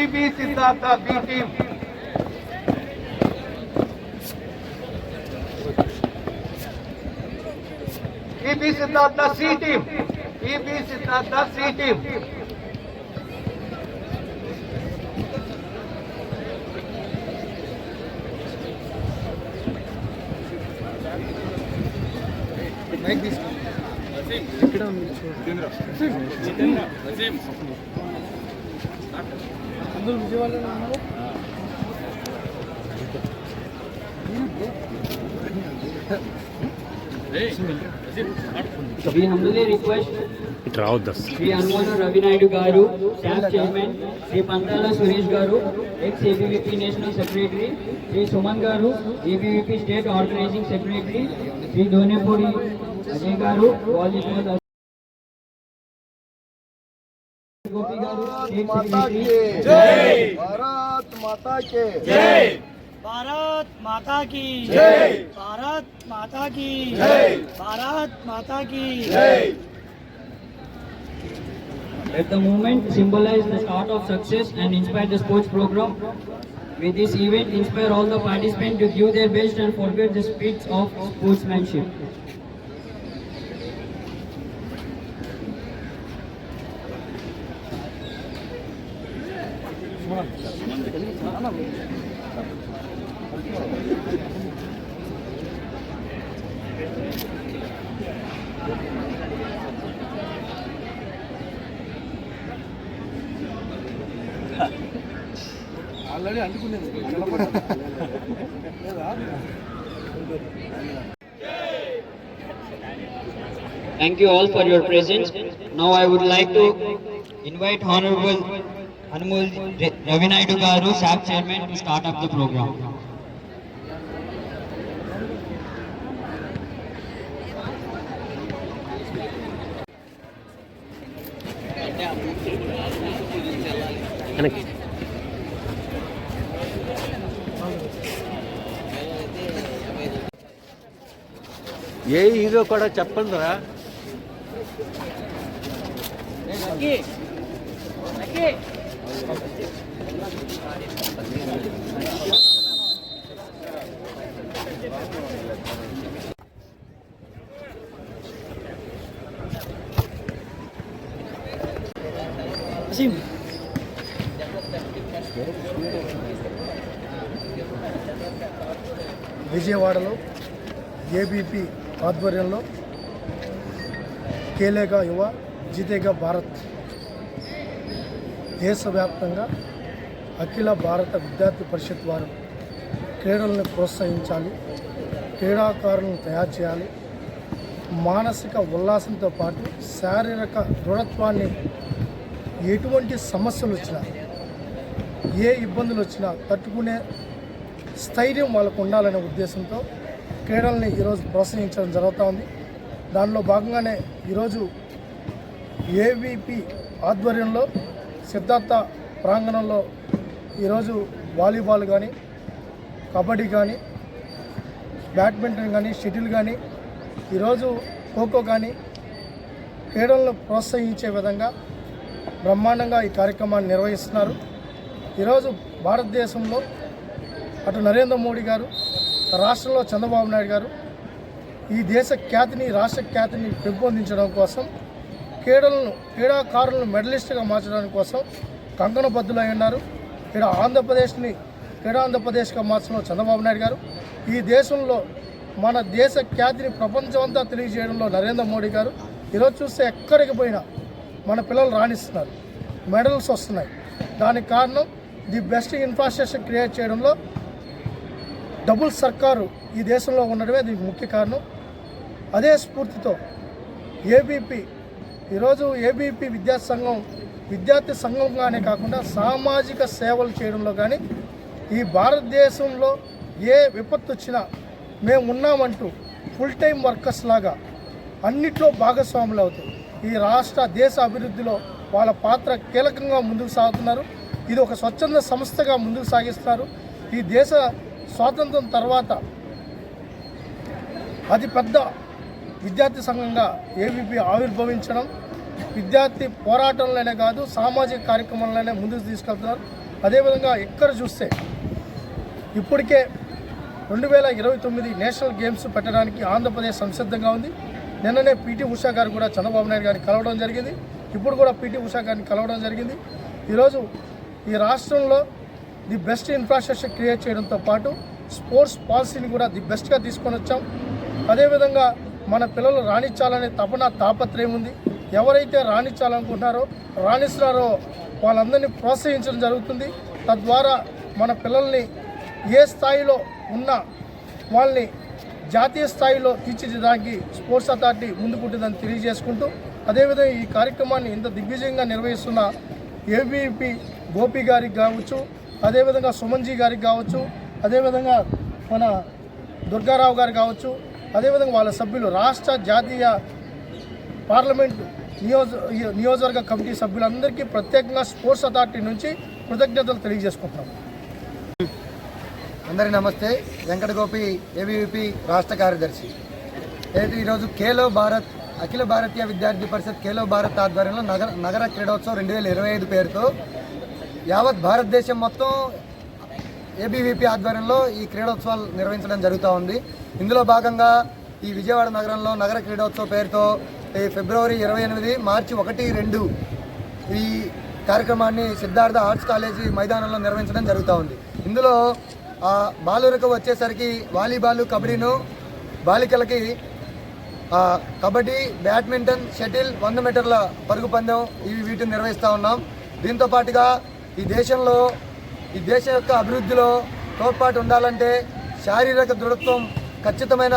EB Siddhartha B team. ఈబి Siddhartha C team. EB Siddhartha C team. We humbly request ఇటు రావద్దు శ్రీ హనుమాను రవి నాయుడు గారు స్టాఫ్ చైర్మన్ శ్రీ పంతాల సురేష్ గారు ex ABVP national secretary Shri Suman గారు ABVP state organising secretary Shri Dhonepudi Ajay గారు volleyball Gopi గారు state secretary At the moment, symbolize the start of success and inspire the sports program. With this event inspire all the participants to give their best and forget the spirit of sportsmanship. Thank you all for your presence. Now I would like to invite Honorable Anmol Ravi Naidu Garu, SAP Chairman, to start up the program. ఏ hero కూడా చెప్పండి రా విజయవాడలో ABP ఆధ్వర్యంలో కేలేగా యువ జితేగా భారత్ దేశవ్యాప్తంగా అఖిల భారత విద్యార్థి పరిషత్ వారు క్రీడలను ప్రోత్సహించాలి క్రీడాకారులను తయారు చేయాలి. మానసిక ఉల్లాసంతో పాటు శారీరక దృఢత్వాన్ని ఎటువంటి సమస్యలు వచ్చినా ఏ ఇబ్బందులు వచ్చినా తట్టుకునే స్థైర్యం వాళ్ళకు ఉండాలనే ఉద్దేశంతో క్రీడల్ని ఈరోజు ప్రోత్సహించడం జరుగుతూ ఉంది. దానిలో భాగంగానే ఈరోజు ఏవిపి ఆధ్వర్యంలో సిద్ధార్థ ప్రాంగణంలో ఈరోజు వాలీబాల్ కానీ కబడ్డీ కానీ బ్యాడ్మింటన్ కానీ షటిల్ కానీ ఈరోజు ఖోఖో కానీ క్రీడలను ప్రోత్సహించే విధంగా బ్రహ్మాండంగా ఈ కార్యక్రమాన్ని నిర్వహిస్తున్నారు. ఈరోజు భారతదేశంలో అటు నరేంద్ర మోడీ గారు రాష్ట్రంలో చంద్రబాబు నాయుడు గారు ఈ దేశ ఖ్యాతిని రాష్ట్ర ఖ్యాతిని పెంపొందించడం కోసం క్రీడలను క్రీడాకారులను మెడలిస్ట్గా మార్చడానికి కోసం కంకణబద్దులై ఉన్నారు. ఇక్కడ ఆంధ్రప్రదేశ్ని క్రీడా ఆంధ్రప్రదేశ్గా మార్చడం చంద్రబాబు నాయుడు గారు ఈ దేశంలో మన దేశ ఖ్యాతిని ప్రపంచమంతా తెలియజేయడంలో నరేంద్ర మోడీ గారు ఈరోజు చూస్తే ఎక్కడికి పోయినా మన పిల్లలు రాణిస్తున్నారు. మెడల్స్ వస్తున్నాయి. దానికి కారణం ది బెస్ట్ ఇన్ఫ్రాస్ట్రక్చర్ క్రియేట్ చేయడంలో డబుల్ సర్కారు ఈ దేశంలో ఉండడమే దీనికి ముఖ్య కారణం. అదే స్ఫూర్తితో ఏబీపీ ఈరోజు ఏబీపీ విద్యా సంఘం విద్యార్థి సంఘంగానే కాకుండా సామాజిక సేవలు చేయడంలో కానీ ఈ భారతదేశంలో ఏ విపత్తు వచ్చినా మేము ఉన్నామంటూ ఫుల్ టైం వర్కర్స్ లాగా అన్నిట్లో భాగస్వాములు అవుతారు ఈ రాష్ట్ర దేశ అభివృద్ధిలో వాళ్ళ పాత్ర కీలకంగా ముందుకు సాగుతున్నారు. ఇది ఒక స్వచ్ఛంద సంస్థగా ముందుకు సాగిస్తారు ఈ దేశ స్వాతంత్రం తర్వాత అతి పెద్ద విద్యార్థి సంఘంగా ఏబీపీ ఆవిర్భవించడం విద్యార్థి పోరాటంలోనే కాదు సామాజిక కార్యక్రమంలోనే ముందుకు తీసుకెళ్తున్నారు. అదేవిధంగా ఎక్కడ చూస్తే ఇప్పటికే రెండు వేల ఇరవై తొమ్మిది నేషనల్ గేమ్స్ పెట్టడానికి ఆంధ్రప్రదేశ్ సంసిద్ధంగా ఉంది. నిన్ననే పీటీ ఉషా గారు కూడా చంద్రబాబు నాయుడు గారిని కలవడం జరిగింది. ఇప్పుడు కూడా పీటీ ఉషా గారిని కలవడం జరిగింది. ఈరోజు ఈ రాష్ట్రంలో ది బెస్ట్ ఇన్ఫ్రాస్ట్రక్చర్ క్రియేట్ చేయడంతో పాటు స్పోర్ట్స్ పాలసీని కూడా ది బెస్ట్గా తీసుకొని వచ్చాం. అదేవిధంగా మన పిల్లలు రాణించాలనే తపన తాపత్రయం ఉంది. ఎవరైతే రాణించాలనుకుంటున్నారో రాణిస్తున్నారో వాళ్ళందరినీ ప్రోత్సహించడం జరుగుతుంది. తద్వారా మన పిల్లల్ని ఏ స్థాయిలో ఉన్న వాళ్ళని జాతీయ స్థాయిలో తీర్చిదిద్దడానికి స్పోర్ట్స్ అథారిటీ ముందుకుంటుందని తెలియజేసుకుంటూ అదేవిధంగా ఈ కార్యక్రమాన్ని ఇంత దిగ్విజయంగా నిర్వహిస్తున్న ఏబీపీ గోపి గారికి కావచ్చు అదేవిధంగా సుమన్జీ గారికి కావచ్చు అదేవిధంగా మన దుర్గారావు గారు కావచ్చు అదేవిధంగా వాళ్ళ సభ్యులు రాష్ట్ర జాతీయ పార్లమెంటు నియోజ నియోజకవర్గ కమిటీ సభ్యులందరికీ ప్రత్యేకంగా స్పోర్ట్స్ అథారిటీ నుంచి కృతజ్ఞతలు తెలియజేసుకుంటాం అందరి నమస్తే. వెంకట గోపి ఏబీవీపీ రాష్ట్ర కార్యదర్శి. అయితే ఈరోజు ఖేలో భారత్ అఖిల భారతీయ విద్యార్థి పరిషత్ ఖేలో భారత్ ఆధ్వర్యంలో నగర నగర క్రీడోత్సవం రెండు వేల ఇరవై ఐదు పేరుతో యావత్ భారతదేశం మొత్తం ఏబీవీపీ ఆధ్వర్యంలో ఈ క్రీడోత్సవాలు నిర్వహించడం జరుగుతూ ఉంది. ఇందులో భాగంగా ఈ విజయవాడ నగరంలో నగర క్రీడోత్సవ పేరుతో ఈ ఫిబ్రవరి ఇరవై ఎనిమిది మార్చి ఒకటి రెండు ఈ కార్యక్రమాన్ని సిద్ధార్థ ఆర్ట్స్ కాలేజీ మైదానంలో నిర్వహించడం జరుగుతూ ఉంది. ఇందులో ఆ, బాలురకు వచ్చేసరికి వాలీబాల్ కబడ్డీను బాలికలకి కబడ్డీ బ్యాడ్మింటన్ షటిల్ వంద మీటర్ల పరుగు పందెం ఇవి వీటిని నిర్వహిస్తూ ఉన్నాం. దీంతో పాటుగా ఈ దేశంలో ఈ దేశం యొక్క అభివృద్ధిలో తోడ్పాటు ఉండాలంటే శారీరక దృఢత్వం ఖచ్చితమైన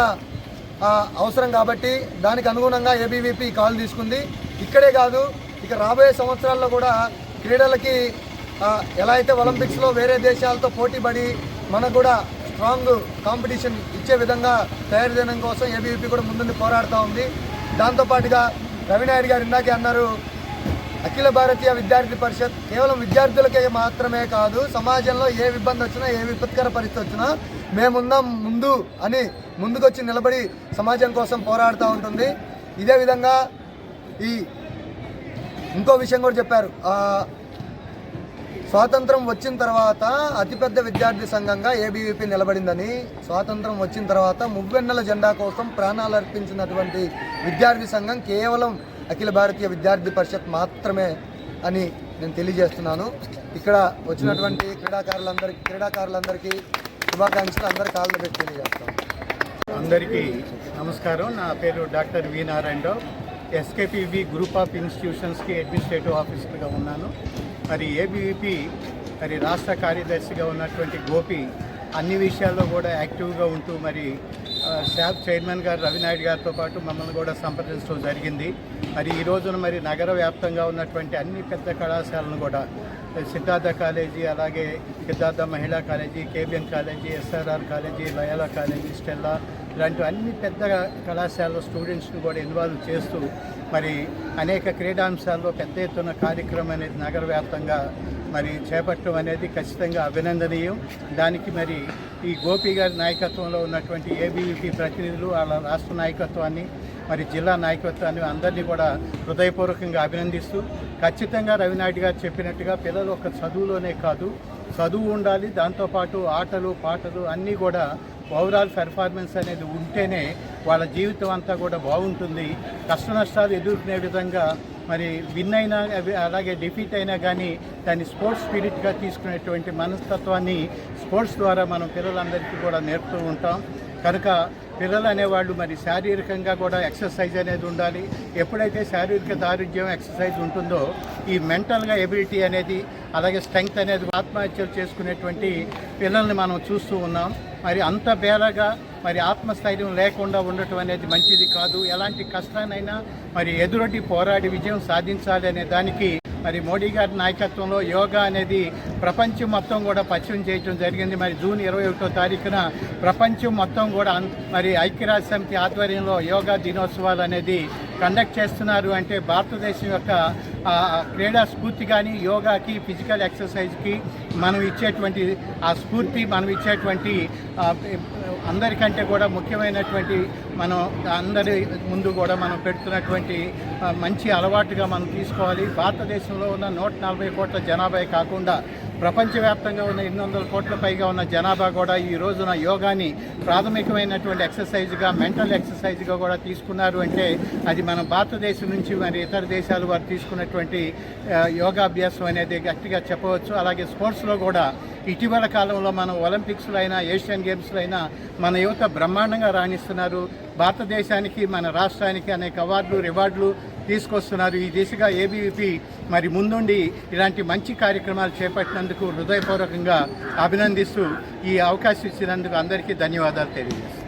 అవసరం కాబట్టి దానికి అనుగుణంగా ఏబీవీపీ కాల్ తీసుకుంది. ఇక్కడే కాదు ఇక రాబోయే సంవత్సరాల్లో కూడా క్రీడలకి ఎలా అయితే ఒలింపిక్స్లో వేరే దేశాలతో పోటీపడి మనకు కూడా స్ట్రాంగ్ కాంపిటీషన్ ఇచ్చే విధంగా తయారు చేయడం కోసం ఏబీవీపీ కూడా ముందుండి పోరాడుతూ ఉంది. దాంతోపాటుగా రవినాయుడు గారు ఇందాకే అన్నారు అఖిల భారతీయ విద్యార్థి పరిషత్ కేవలం విద్యార్థులకే మాత్రమే కాదు సమాజంలో ఏ ఇబ్బంది వచ్చినా ఏ విపత్కర పరిస్థితి వచ్చినా మేముందాం ముందు అని ముందుకొచ్చి నిలబడి సమాజం కోసం పోరాడుతూ ఉంటుంది. ఇదే విధంగా ఈ ఇంకో విషయం కూడా చెప్పారు. స్వాతంత్రం వచ్చిన తర్వాత అతిపెద్ద విద్యార్థి సంఘంగా ఏబీవీపీ నిలబడిందని స్వాతంత్రం వచ్చిన తర్వాత మువ్వెన్నెల జెండా కోసం ప్రాణాలు అర్పించినటువంటి విద్యార్థి సంఘం కేవలం అఖిల భారతీయ విద్యార్థి పరిషత్ మాత్రమే అని నేను తెలియజేస్తున్నాను. ఇక్కడ వచ్చినటువంటి క్రీడాకారులందరికీ క్రీడాకారులందరికీ శుభాకాంక్షలు అందరి కాళ్ళు పెట్టి తెలియజేస్తాను. అందరికీ నమస్కారం. నా పేరు doctor V Narayanarao. SKPV group of ఇన్స్టిట్యూషన్స్కి administrative ఆఫీసర్గా ఉన్నాను. మరి ఏబీవీపీ మరి రాష్ట్ర కార్యదర్శిగా ఉన్నటువంటి గోపి అన్ని విషయాల్లో కూడా యాక్టివ్గా ఉంటూ మరి షాప్ చైర్మన్ గారు రవినాయుడు గారితో పాటు మమ్మల్ని కూడా సంప్రదించడం జరిగింది. మరి ఈ రోజున మరి నగర వ్యాప్తంగా ఉన్నటువంటి అన్ని పెద్ద కళాశాలను కూడా సిద్ధార్థ కాలేజీ అలాగే సిద్ధార్థ మహిళా college KBN college SRR college Loyola college Stella ఇలాంటి అన్ని పెద్ద కళాశాలలో స్టూడెంట్స్ని కూడా ఇన్వాల్వ్ చేస్తూ మరి అనేక క్రీడాంశాల్లో పెద్ద ఎత్తున కార్యక్రమం అనేది నగర వ్యాప్తంగా మరి చేపట్టడం అనేది ఖచ్చితంగా అభినందనీయం. దానికి మరి ఈ గోపి గారి నాయకత్వంలో ఉన్నటువంటి ఏబీవీపీ ప్రతినిధులు వాళ్ళ రాష్ట్ర నాయకత్వాన్ని మరి జిల్లా నాయకత్వాన్ని అందరినీ కూడా హృదయపూర్వకంగా అభినందిస్తూ ఖచ్చితంగా రవినాయుడు గారు చెప్పినట్టుగా పిల్లలు ఒక చదువులోనే కాదు చదువు ఉండాలి దాంతోపాటు ఆటలు పాటలు అన్నీ కూడా ఓవరాల్ పెర్ఫార్మెన్స్ అనేది ఉంటేనే వాళ్ళ జీవితం అంతా కూడా బాగుంటుంది. కష్ట నష్టాలు ఎదుర్కొనే విధంగా మరి విన్ అయినా అలాగే డిఫీట్ అయినా కానీ దాన్ని స్పోర్ట్స్ స్పిరిట్గా తీసుకునేటువంటి మనస్తత్వాన్ని స్పోర్ట్స్ ద్వారా మనం పిల్లలందరికీ కూడా నేర్పుతూ ఉంటాం. కనుక పిల్లలు అనేవాళ్ళు మరి శారీరకంగా కూడా ఎక్సర్సైజ్ అనేది ఉండాలి. ఎప్పుడైతే శారీరక దారుఢ్యం ఎక్సర్సైజ్ ఉంటుందో ఈ మెంటల్గా ఎబిలిటీ అనేది అలాగే స్ట్రెంగ్త్ అనేది ఆత్మహత్యలు చేసుకునేటువంటి పిల్లల్ని మనం చూస్తూ ఉన్నాం. మరి అంత బేలగా మరి ఆత్మస్థైర్యం లేకుండా ఉండటం అనేది మంచిది కాదు. ఎలాంటి కష్టానైనా మరి ఎదురొడ్డి పోరాడి విజయం సాధించాలి అనే దానికి మరి మోడీ గారి నాయకత్వంలో యోగా అనేది ప్రపంచం మొత్తం కూడా పరిచయం చేయడం జరిగింది. మరి జూన్ ఇరవై ఒకటో తారీఖున ప్రపంచం మొత్తం కూడా మరి ఐక్యరాజ్య సమితి ఆధ్వర్యంలో యోగా దినోత్సవాలు అనేది కండక్ట్ చేస్తున్నారు. అంటే భారతదేశం యొక్క క్రీడా స్ఫూర్తి కానీ యోగాకి ఫిజికల్ ఎక్సర్సైజ్కి మనం ఇచ్చేటువంటి ఆ స్ఫూర్తి మనం ఇచ్చేటువంటి అందరికంటే కూడా ముఖ్యమైనటువంటి మనం అందరి ముందు కూడా మనం పెడుతున్నటువంటి మంచి అలవాటుగా మనం తీసుకోవాలి. భారతదేశంలో ఉన్న నూట నలభై కోట్ల జనాభా కాకుండా ప్రపంచవ్యాప్తంగా ఉన్న ఎనిమిది వందల కోట్ల పైగా ఉన్న జనాభా కూడా ఈ రోజున యోగాని ప్రాథమికమైనటువంటి ఎక్సర్సైజ్గా మెంటల్ ఎక్సర్సైజ్గా కూడా తీసుకున్నారు అంటే అది మన భారతదేశం నుంచి మరి ఇతర దేశాలు వారు తీసుకున్నటువంటి యోగాభ్యాసం అనేది గట్టిగా చెప్పవచ్చు. అలాగే స్పోర్ట్స్లో కూడా ఇటీవల కాలంలో మనం ఒలింపిక్స్లో అయినా ఏషియన్ గేమ్స్లో అయినా మన యువత బ్రహ్మాండంగా రాణిస్తున్నారు. భారతదేశానికి మన రాష్ట్రానికి అనేక అవార్డులు రివార్డులు తీసుకొస్తున్నారు. ఈ దిశగా ఏబీవీపీ మరి ముందుండి ఇలాంటి మంచి కార్యక్రమాలు చేపట్టినందుకు హృదయపూర్వకంగా అభినందిస్తూ ఈ అవకాశం ఇచ్చినందుకు అందరికీ ధన్యవాదాలు తెలియజేస్తాను